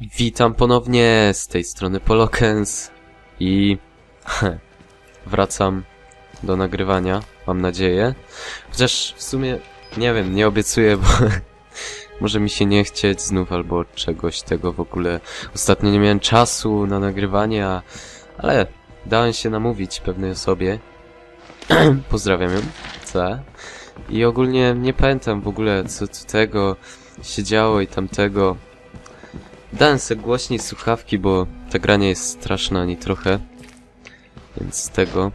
Witam ponownie z tej strony Polokens i wracam do nagrywania, mam nadzieję. Chociaż w sumie nie wiem, nie obiecuję, bo może mi się nie chcieć znów albo czegoś tego w ogóle. Ostatnio nie miałem czasu na nagrywanie, a, ale dałem się namówić pewnej osobie. Pozdrawiam ją. C. I ogólnie nie pamiętam w ogóle co tu tego się działo i tamtego. Dałem sobie głośniej słuchawki, bo ta grania jest straszna ani trochę. Więc z tego.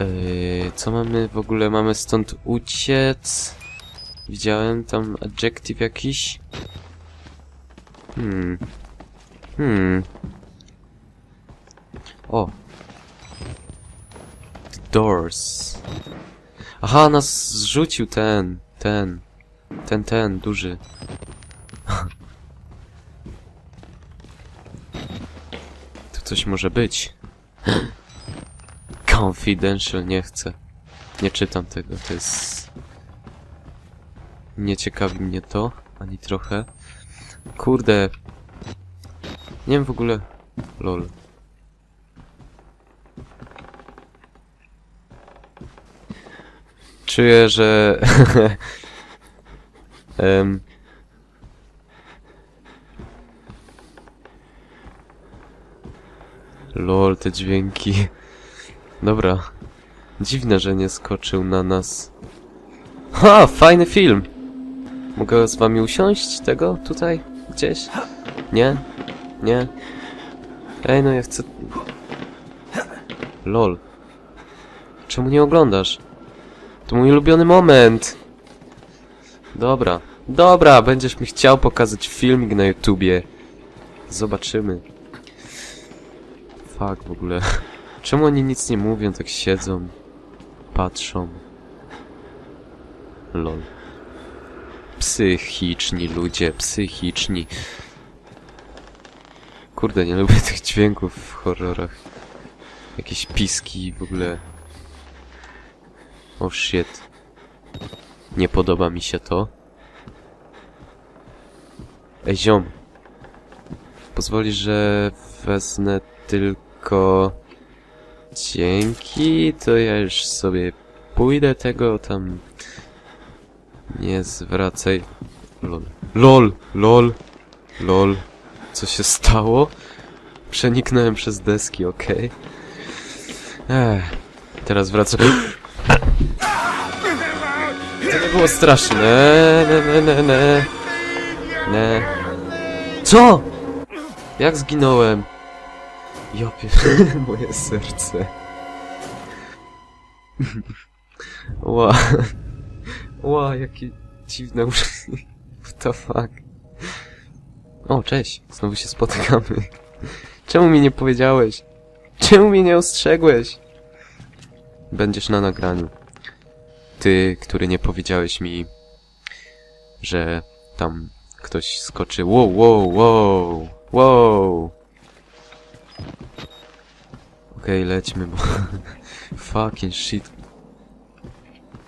Yy, co mamy w ogóle? Mamy stąd uciec. Widziałem tam adjective jakiś. Hmm. Hmm. O. The doors. Aha, nas zrzucił ten, ten. Ten, ten, duży. coś może być. Confidential, nie chcę. Nie czytam tego, to jest... Nie ciekawi mnie to, ani trochę. Kurde. Nie wiem w ogóle... Lol. Czuję, że... Em, Lol, te dźwięki. Dobra. Dziwne, że nie skoczył na nas. Ha, fajny film! Mogę z wami usiąść tego tutaj? Gdzieś? Nie? Nie? Ej, no ja chcę... Lol. Czemu nie oglądasz? To mój ulubiony moment! Dobra. Dobra, będziesz mi chciał pokazać filmik na YouTubie. Zobaczymy. Fuck, w ogóle. Czemu oni nic nie mówią, tak siedzą, patrzą? Lol. Psychiczni ludzie, psychiczni. Kurde, nie lubię tych dźwięków w horrorach. Jakieś piski w ogóle. Oh shit. Nie podoba mi się to. Ej, ziom. Pozwolisz, że wezmę tylko... Dzięki, to ja już sobie pójdę tego tam... Nie zwracaj... Lol. LOL! LOL! LOL. Co się stało? Przeniknąłem przez deski, okej. Ech. Teraz wracam... To nie było straszne. Ne, ne, ne, ne. Ne. Co? Jak zginąłem? Ja moje serce. Ła. Ła, jakie dziwne uszy. What the fuck? O, cześć. Znowu się spotykamy. Czemu mi nie powiedziałeś? Czemu mnie nie ostrzegłeś? Będziesz na nagraniu. Ty, który nie powiedziałeś mi, że tam ktoś skoczy. Wow, wow, wow, wow. Okej, lećmy, bo... Fucking shit.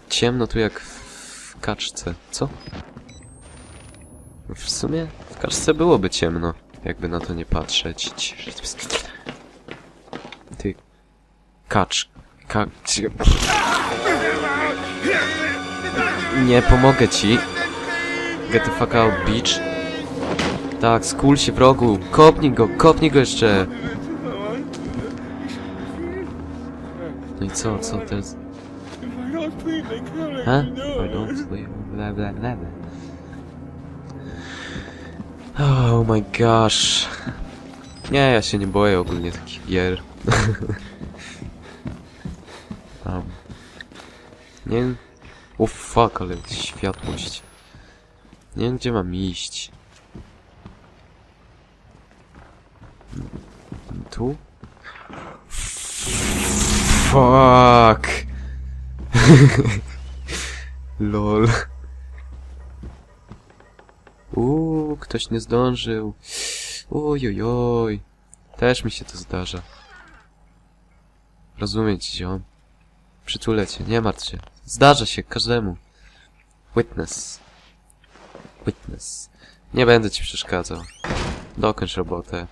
Ciemno tu jak w kaczce. Co? W sumie w kaczce byłoby ciemno, jakby na to nie patrzeć. Ty... Kacz... Kacz... Nie pomogę ci. Get the fuck out, bitch. Tak, skul się w rogu. Kopnij go, kopnij go jeszcze. Co, co teraz? Huh? I don't sleep. Bla bla bla. Oh my gosh. Nie, ja się nie boję ogólnie takich gier. um. Nie wiem. O fuck, ale światłość. Nie wiem gdzie mam iść. Tu? Fuck. Lol. Uuu, ktoś nie zdążył. Ojojoj. Też mi się to zdarza. Rozumiem ci, ziom. Przytulę cię, nie martw się. Zdarza się każdemu. Witness. Witness. Nie będę ci przeszkadzał. Dokończ robotę.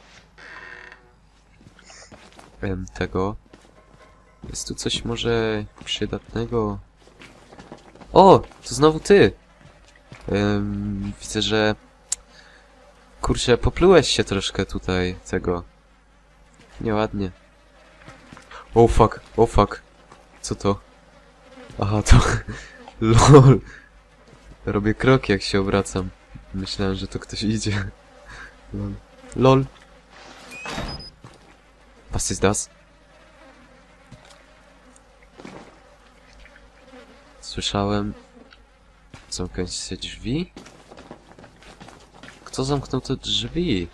Em, tego. Jest tu coś może przydatnego? O! To znowu ty! Em, widzę, że... Kurczę, poplułeś się troszkę tutaj, tego. Nieładnie. Oh fuck, oh fuck. Co to? Aha, to... LOL. Robię krok jak się obracam. Myślałem, że to ktoś idzie. LOL. LOL. Was ist das? Słyszałem... Zamknąć się drzwi? Kto zamknął te drzwi?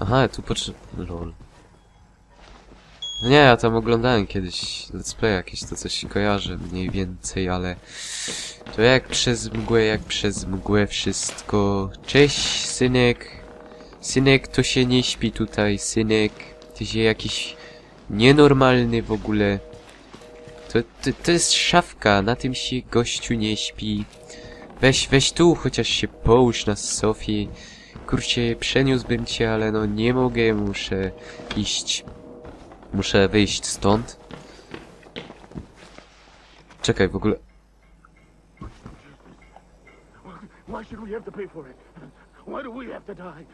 Aha, ja tu potrze... Lol. No nie, ja tam oglądałem kiedyś let's play jakieś, to coś kojarzę mniej więcej, ale... To jak przez mgłę, jak przez mgłę wszystko... Cześć, synek! Synek, to się nie śpi tutaj, synek. Ty się jakiś nienormalny w ogóle. To, to, to jest szafka, na tym się gościu nie śpi. Weź, weź tu, chociaż się połóż na sofie. Kurczę, przeniósłbym cię, ale no nie mogę, muszę iść. Muszę wyjść stąd. Czekaj, w ogóle... Why should we have to pay for it? Why do we have to die?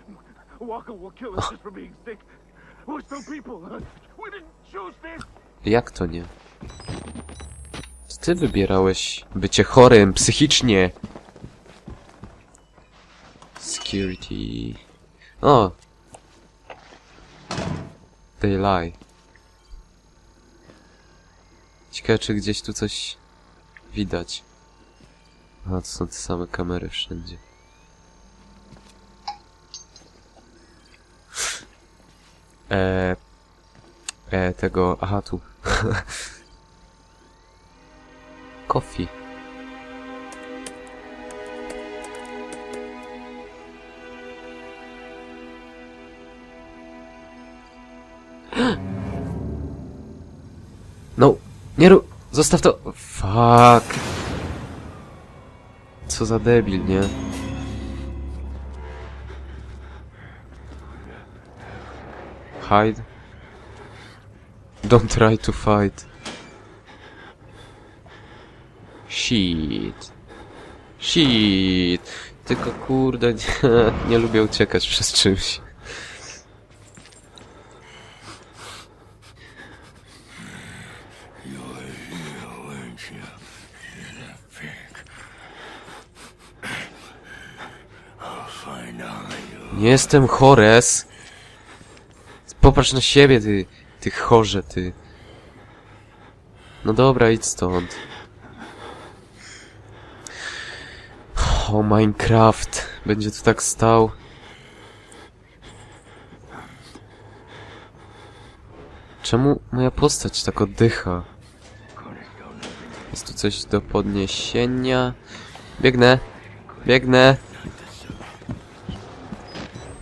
Walker will kill us just for being sick. We're still people. We didn't choose this. Jak to nie? Ty wybierałeś bycie chorym psychicznie. Security. O! They lie. Ciekawe, czy gdzieś tu coś widać. A, to są te same kamery wszędzie. Eee, e, tego, aha, tu. Coffee. No, nie rób, zostaw to. Fuck. Co za debil, nie? Hide. Don't try to fight. Shit. Shit. Tylko kurde, nie, nie lubię uciekać przez czymś. Nie jestem chores. Popatrz na siebie, ty, ty chorze, ty. No dobra, idź stąd. O, Minecraft. Będzie tu tak stał. Czemu moja postać tak oddycha? Jest tu coś do podniesienia. Biegnę. Biegnę.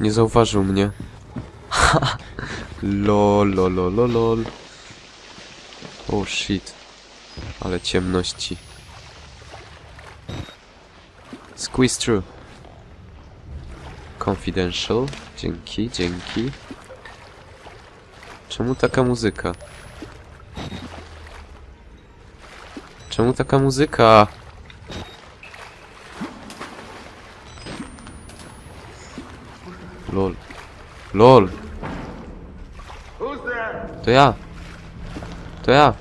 Nie zauważył mnie. lol, lol, lol, lol. Oh shit. Ale ciemności. Squeeze through. Confidential. Dzięki, dzięki. Czemu taka muzyka? Czemu taka muzyka? Lol. LOL. To ja. To ja.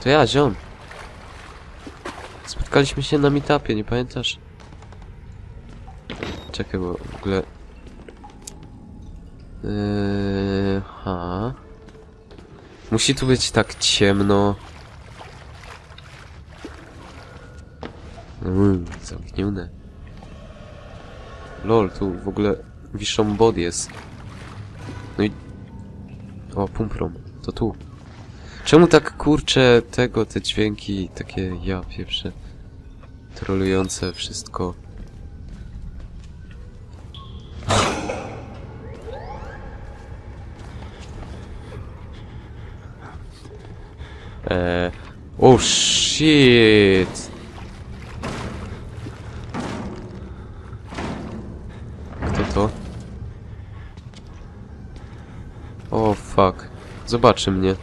To ja, ziom. Spotkaliśmy się na meetupie, nie pamiętasz? Czekaj, bo w ogóle... Yy, ha. Musi tu być tak ciemno. Mm, zamknięte. Lol, tu w ogóle wiszą bod jest. No i... O, pumprom. To tu. Czemu tak kurczę tego, te dźwięki takie ja pieprze trolujące wszystko. Eee, oh shit! Kto to? O oh, fuck. Zobaczy mnie.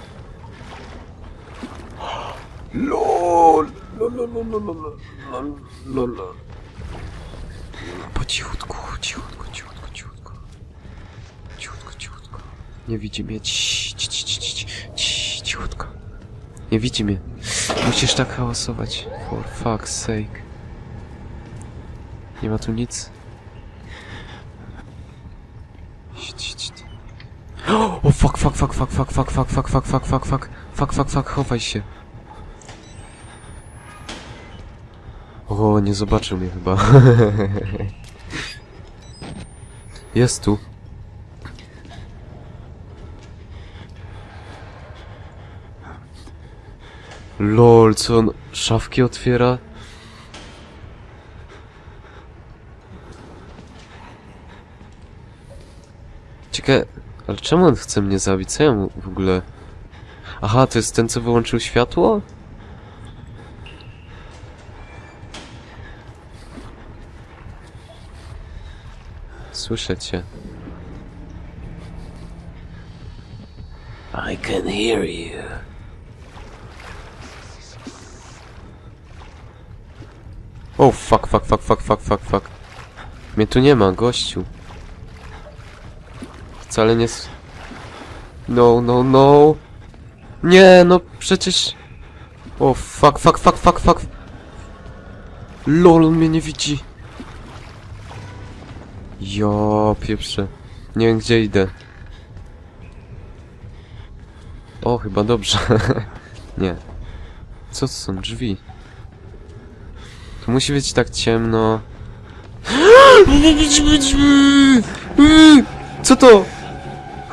Po cichutku, cichutku, cichutku, cichutku. Cichutku, cichutku. Nie widzi mnie. Cii, cii, cii, cii, cii, cii, cichutko. Nie widzi mnie. Musisz tak hałasować. For fuck's sake. Nie ma tu nic. O fuck, fuck, fuck, fuck, fuck, fuck, fuck, fuck, fuck, fuck, fuck, fuck, fuck, fuck, fuck, chowaj się. O, nie zobaczył mnie chyba. Jest tu. Lol, co on szafki otwiera? Ciekawe, ale czemu on chce mnie zabić? Co ja mu w ogóle... Aha, to jest ten, co wyłączył światło? Słyszę cię. I can hear you. O, fuck, fuck, fuck, fuck, fuck, fuck, fuck. Mnie tu nie ma, gościu. Wcale nie... No, no, no. Nie, no przecież... O, fuck, fuck, fuck, fuck, fuck. Lol, on mnie nie widzi. Jo, pieprze. Nie wiem, gdzie idę. O, chyba dobrze. nie. Co to są drzwi? Tu musi być tak ciemno. Co to?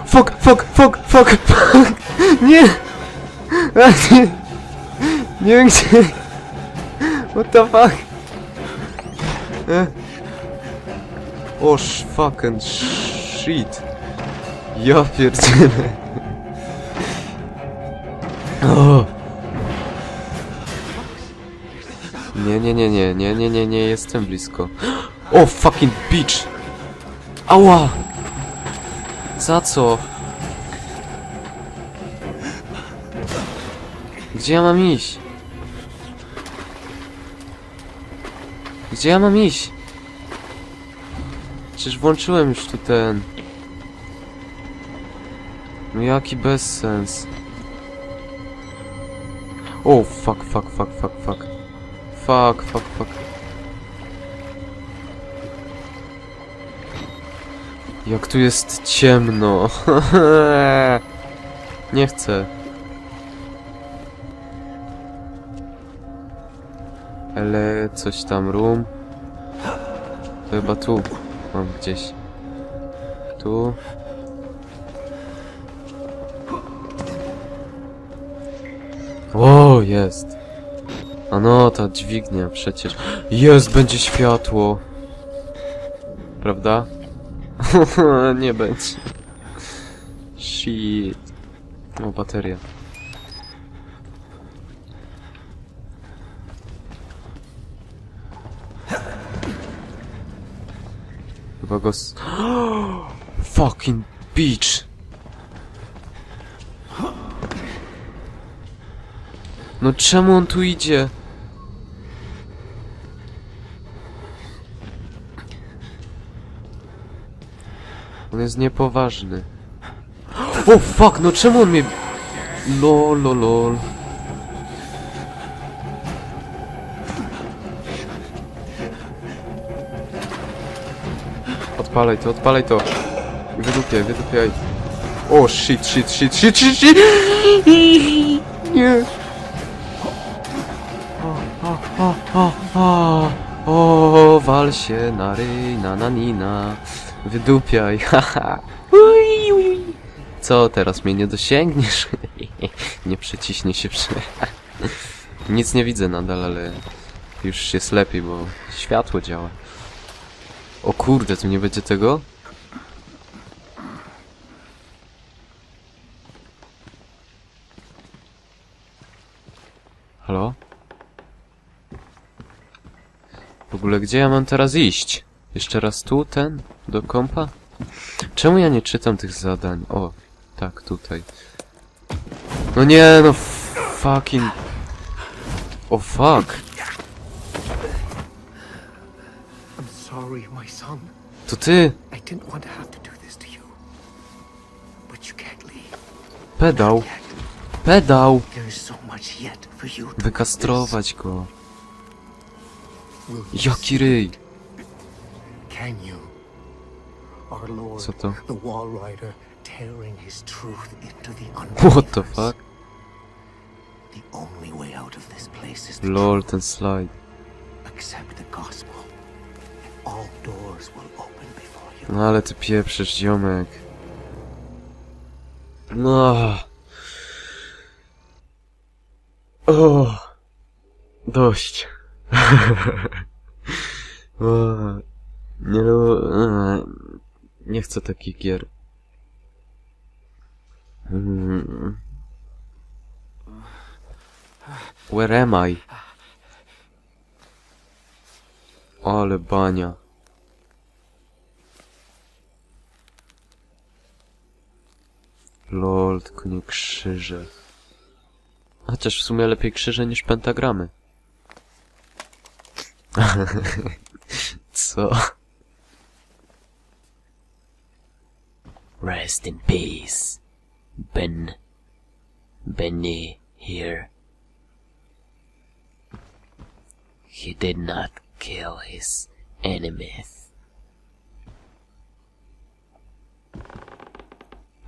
Fuck, fuck, fuck, fuck, fuck. Nie! Nie. Nie wiem gdzie. What the fuck? O, fucking shit. Ja pierdzielę. Nie, nie, nie, nie, nie, nie, nie, nie, jestem blisko. O, fucking bitch! Ała! Za co? Gdzie ja mam iść? Gdzie ja mam iść? Przecież włączyłem już tu ten... No jaki bezsens. O, fuck, fuck, fuck, fuck, fuck. Fuck, fuck, fuck. Jak tu jest ciemno. Nie chcę. Ale coś tam room. Chyba tu. Mam gdzieś. Tu. O, jest. A no, ta dźwignia przecież. Jest, będzie światło. Prawda? Nie będzie. Shit. O, bateria. Chyba go s- Fucking bitch! No czemu on tu idzie? On jest niepoważny. O fuck, no czemu on mnie... Lol, lol, lol. Odpalaj to, odpalaj to. I wydupiaj, wydupiaj. O shit, shit, shit, shit, shit, shit! Nie. O, o, o, o, o, wal się na ryj, na nanina. Wydupiaj, haha. Co, teraz mnie nie dosięgniesz? nie przeciśnie się przy... Nic nie widzę nadal, ale już jest lepiej, bo światło działa. O kurde, tu nie będzie tego? Halo? W ogóle gdzie ja mam teraz iść? Jeszcze raz tu, ten? Do kompa? Czemu ja nie czytam tych zadań? O, tak, tutaj. No nie, no fucking... O fuck. Sorry, my son. To ty, I didn't want to have to do this to you. But you can't leave. pedał, pedał. There is so much yet for you to Wykastrować go. Will you Jaki ryj. Can you? Our Lord, Co to? the Wall Rider, tearing his truth into the unbelievers. What the fuck? The only way out of this place is Lol, ten slide. Accept the gospel, No ale ty pieprzysz, ziomek. No. O. Dość. o. Nie lu- e, Nie chcę takich gier. Mm. Where am I? Ale bania. Lol, tylko nie krzyże. Chociaż w sumie lepiej krzyże niż pentagramy. Co? Rest in peace, Ben. Benny here. He did not kill his enemies.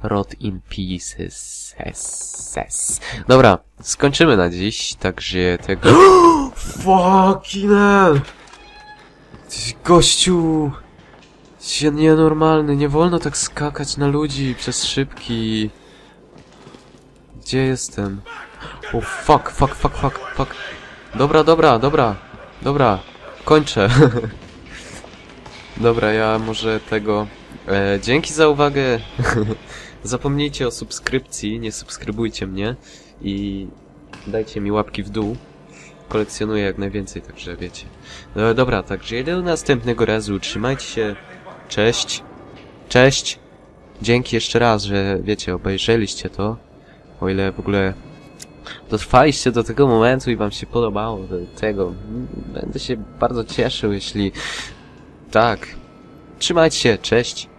Rot in pieces. Es, es. Dobra, skończymy na dziś, także tego... Fucking hell! Ty Gościu! Się nienormalny, nie wolno tak skakać na ludzi przez szybki. Gdzie jestem? O fuck, fuck, fuck, fuck, fuck. Dobra, dobra, dobra, dobra, kończę. dobra, ja może tego... E, dzięki za uwagę. Zapomnijcie o subskrypcji, nie subskrybujcie mnie i dajcie mi łapki w dół. Kolekcjonuję jak najwięcej, także wiecie. No dobra, także do następnego razu. Trzymajcie się. Cześć. Cześć. Dzięki jeszcze raz, że wiecie, obejrzeliście to. O ile w ogóle dotrwaliście do tego momentu i wam się podobało do tego. Będę się bardzo cieszył, jeśli tak. Trzymajcie się, cześć.